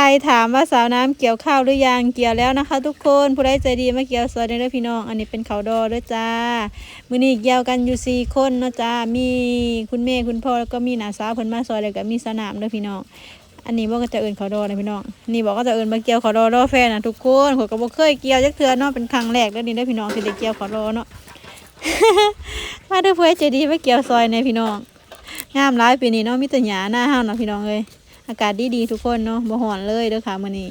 รถามว่าสาวน้ำเกี่ยวข้าวหรือยังเกี่ยวแล้วนะคะ ทุกคนผู้ใดใจดีมาเกี่ยวซอยเด้อพี่น้อง อันนี้เป็นเขาดอเด้อจ้ามื้อนี้เกี่ยวกันอยู่สี่คนเนาะจ้ามีคุณแม่คุณพ่อแล้วก็มีน้าสาวเพิ่นมาซอยแล้วก็มีสนามเด้อพี่น้อง อันนี้บอกก็จะเอินเขาดอนะพี่น้องนี่บอกก็จะเอินมาเกี่ยวเขาดอรอแฟนนะทุกคนข้อยก็บ่เคยเกี่ยวจักเทื่อเนาะเป็นครั้งแรกเด้อนี่เด้อพี่น้องที่ได้เกี่ยวเขาดอเนาะมาเด้อผู้ใดใจดีมาเกี่ยวซอยในพี่น้องงามหลายปีนี้เนาะมีแต่หญ้าหน้าห้าวเนาะพี่น้องเอ้ย อากาศดีดีๆทุกคนเนาะบ่ฮ้อนเลยเด้อค่ะมื้อนี้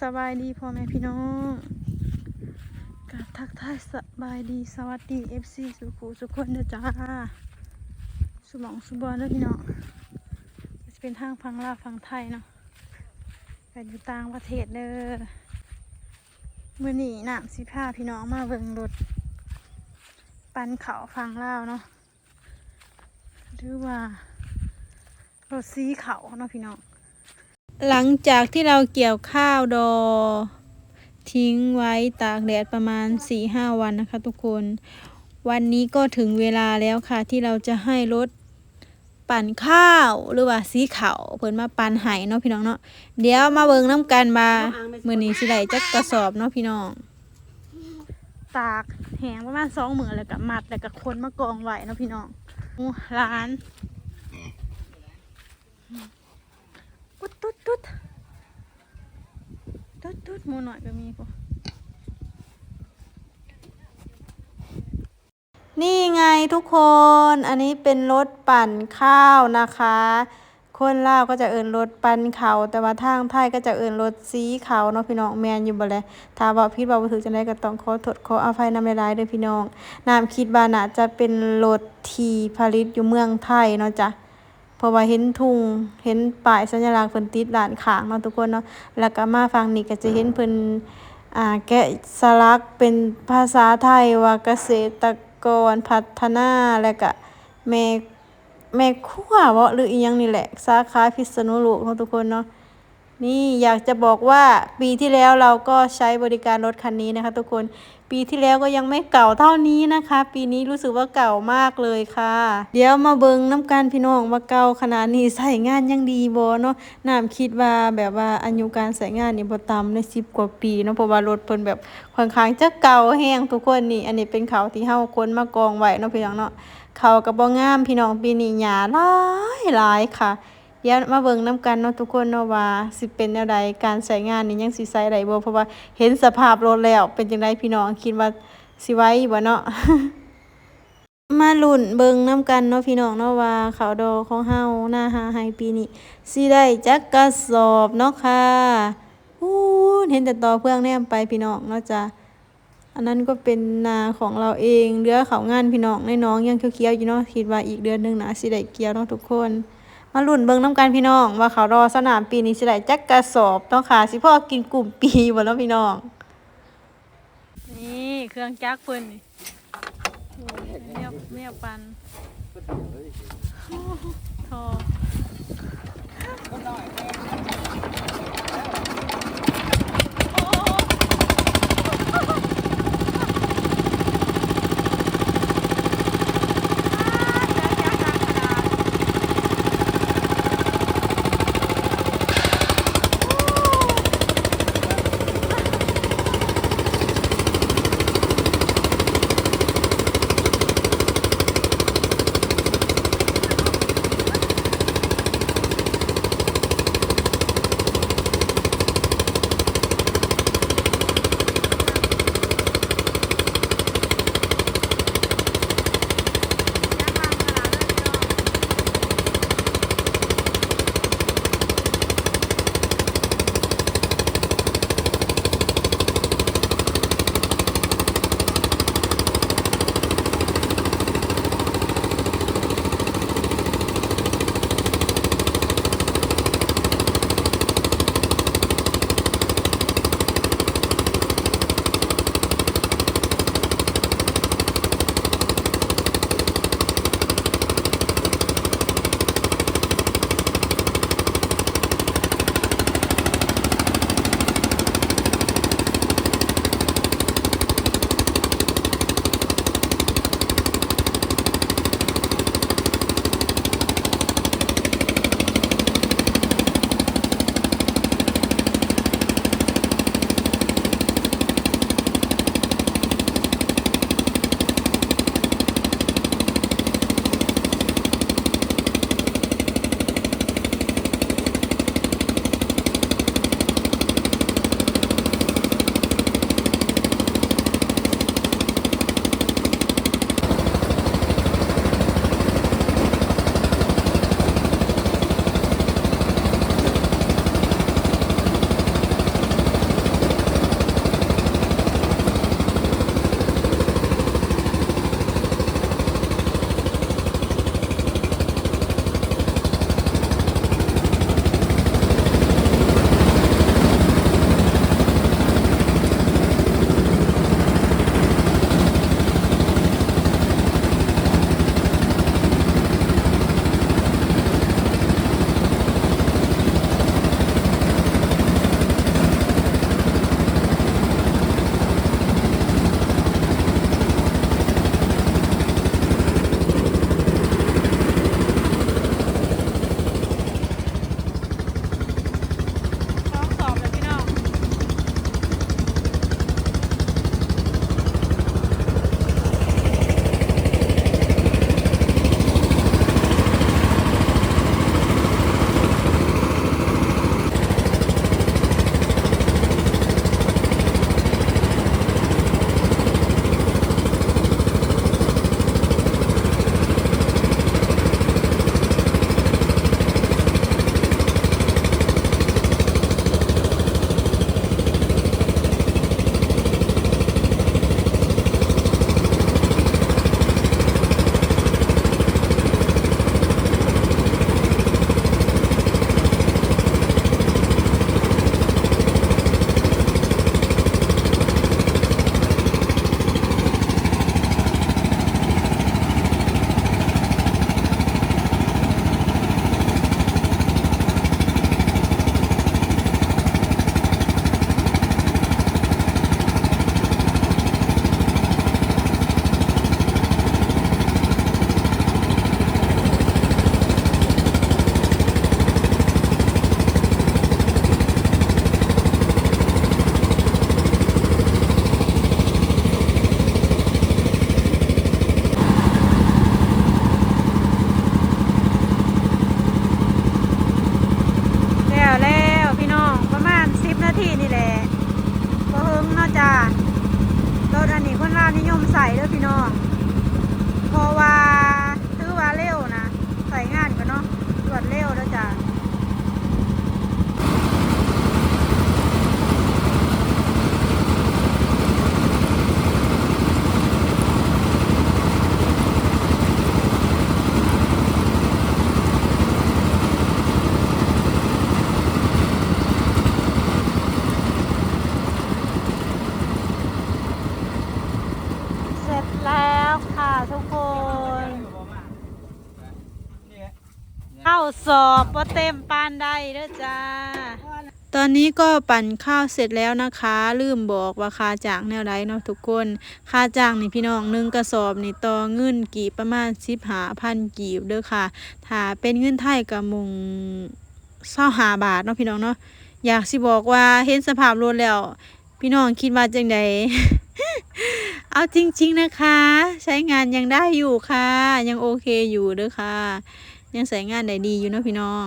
สบายดีพ่อแม่พี่น้องกาบทักทายสบายดีสวัสดี FC สุขุสุคนเด้อจ้าสมองสุบอนเด้อพี่น้องจะเป็นทางพังลาวพังไทยเนาะไปอยู่ต่างประเทศเด้อมื้อนี้น้ำสิพาพี่น้องมาเบิ่งรถปันเขาฟังลาวเนาะหรือว่า รถสีเขาเนาะพี่น้อง หลังจากที่เราเกี่ยวข้าวดอ ทิ้งไว้ตากแดดประมาณสี่ห้าวันนะคะ ทุกคน วันนี้ก็ถึงเวลาแล้วค่ะ ที่เราจะให้รถปั่นข้าวหรือว่าสีเขาวเพิ่นมาปั่นไห้เนาะพี่น้องเนาะเดี๋ยวมาเบิ่งน้ำกันมามื้อนี้สิได้จักกระสอบเนาะพี่น้องตากแห้งประมาณสองมื้อแล้วก็มัดแล้วก็คนมากองไว้เนาะพี่น้องอู้ร้าน ตุ๊ดตุ๊ดตุ๊ดตุ๊ดตุ๊ดมูหน่อยก็มีปะนี่ไงทุกคน อันนี้เป็นรถปั่นข้าวนะคะ คนลาวก็จะเอินรถปั่นเขาแต่ว่าทางไทยก็จะเอินรถสีเขาเนาะพี่น้องแมนอยู่บ่เลยถ้าว่าพี่บ่าบ่ถือจังได้ก็ต้องขอโทษขออภัยนำหลายๆเด้อพี่น้องน้ำคิดว่าน่าจะเป็นรถทีผลิตอยู่เมืองไทยเนาะจ้ะ เพราะว่าเห็นทุงเห็นป้ายสัญลักษณ์เพิ่นติดด้านข้างเนาะทุกคนเนาะแล้วก็มาฟังนี่ก็จะเห็นเพิ่นอ่าแกะสลักเป็นภาษาไทยว่าเกษตรกรพัฒนาแล้วก็แม่แม่ครัวบ่หรืออีหยังนี่แหละ สาขาพิษณุโลกเนาะทุกคนเนาะ นี่อยากจะบอกว่าปีที่แล้วเราก็ใช้บริการรถคันนี้นะคะ ทุกคนปีที่แล้วก็ยังไม่เก่าเท่านี้นะคะ ปีนี้รู้สึกว่าเก่ามากเลยค่ะ เดี๋ยวมาเบิงน้ำกันพี่น้องว่าเก่าขนาดนี้ใส่งานยังดีบ่เนาะน้ำคิดว่าแบบว่าอายุการใช้งานนี่บ่ต่ำใน10กว่าปีเนาะเพราะว่ารถเพิ่นแบบค่อนข้างจะเก่าแฮงทุกคนนี่ อันนี้เป็นเขาที่เฮาคนมากองไว้เนาะพี่น้องเนาะเขาก็บ่งามพี่น้องปีนี้หญ้าหลายหลายค่ะ เดี๋ยวมาเบิ่งน้ำกันเนาะทุกคนเนาะว่าสิเป็นแนวใดการใช้งานนี่ยังสิใช้ได้บ่เพราะว่าเห็นสภาพรถแล้วเป็นจังไดพี่น้องคิดว่าสิไว้บ่เนาะมาลุ้นเบิ่งน้ำกันเนาะพี่น้องเนาะว่าเขาวดอของเฮาหน้าหาไฮปีนี้สิได้จักกระสอบเนาะค่ะอู้เห็นแต่ต่อเพื่องแนมไปพี่น้องเนาะจ้ะอันนั้นก็เป็นนาของเราเองเหลือเขาวงานพี่น้องในน้องยังเขียวๆอยู่เนาะคิดว่าอีกเดือนหนึ่งนะสิได้เกี่ยวเนาะทุกคน มาลุ่นเบิ่งน้ำกันพี่น้อง ว่าเขารอสนามปีนี้สิได้จักกระสอบเนาะค่ะสิพ่อกินกลุ่มปีบ่เนาะพี่น้อง นี่เครื่องจักรเพิ่นนี่เมียเมียปันทอ จ้ารถอันนี้คนลาวนิยมใส่เด้อพี่น้องเพราะว่าถือว่าเร็วนะใส่งานก็เนาะรวดเร็วเด้อจ้า เสร็จแล้วค่ะทุกคน เข้า สอบว่เต็มปานใดเด้อจ้า ตอนนี้ก็ปั่นข้าวเสร็จแล้วนะคะ ลืมบอกว่าค่าจ้างแนวใดเนาะทุกคน ค่าจ้างนี่พี่น้องหนึ่งกระสอบนี่ต่อเงินกี่ประมาณสิบหาพันกีบเด้อค่ะ ถ้าเป็นเงินไทยกับมุงเศร้าหาบาทเนาะพี่น้องเนาะ อยากสิบอกว่าเห็นสภาพรถแล้ว พี่น้องคิดว่าจังใดเอาจริง ๆนะคะ ใช้งานยังได้อยู่ค่ะ ยังโอเคอยู่เด้อค่ะ ยังใช้งานได้ดีอยู่เนาะพี่น้อง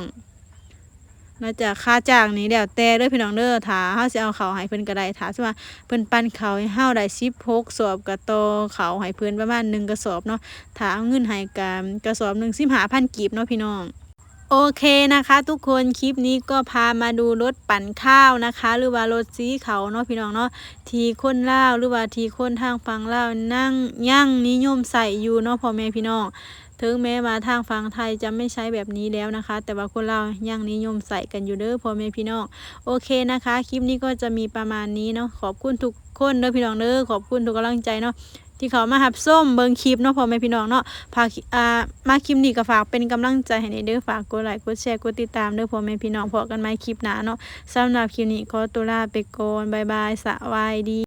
นอกจากค่าจ้างนี้แล้วแต่เด้อพี่น้องเด้อถ้าเฮาสิเอาเขาให้เพิ่นก็ได้ถาสิว่าเพิ่นปั้นเขาให้เฮาได้16สอบก็ต่อเขาให้เพิ่นประมาณ1กระสอบเนาะถาเอาเงินให้กันกระสอบหนึ่ง15,000กีบเนาะพี่น้องโอเคนะคะทุกคนคลิปนี้ก็พามาดูรถปั่นข้าวนะคะ หรือว่ารถสีเขาเนาะพี่น้องเนาะทีคนเลาหรือว่าทีคนทางฝั่งลานั่งยั่งนิยมใส่อยู่เนาะพ่อแม่พี่น้อง ถึงแม้มาทางฝั่งไทยจะไม่ใช้แบบนี้แล้วนะคะ แต่ว่าคนลายังนิยมใส่กันอยู่เด้อพ่อแม่พี่น้องโอเคนะคะ คลิปนี้ก็จะมีประมาณนี้เนาะขอบคุณทุกคนเด้อพี่น้องเด้อขอบคุณทุกกำลังใจเนาะที่เขามาหับส้มเบิงคลิปเนาะพ่อแม่พี่น้องเนาะพาอ่ามาคลิปนี้ก็ฝากเป็นกำลังใจให้ในเด้อฝากกดไลค์กดแชร์กดติดตามเด้อพ่อแม่พี่น้องพอกันใหม่คลิปหน้าเนาะสำหรับคลิปนี้ขอตัวลาไปก่อนบายบายสวัสดี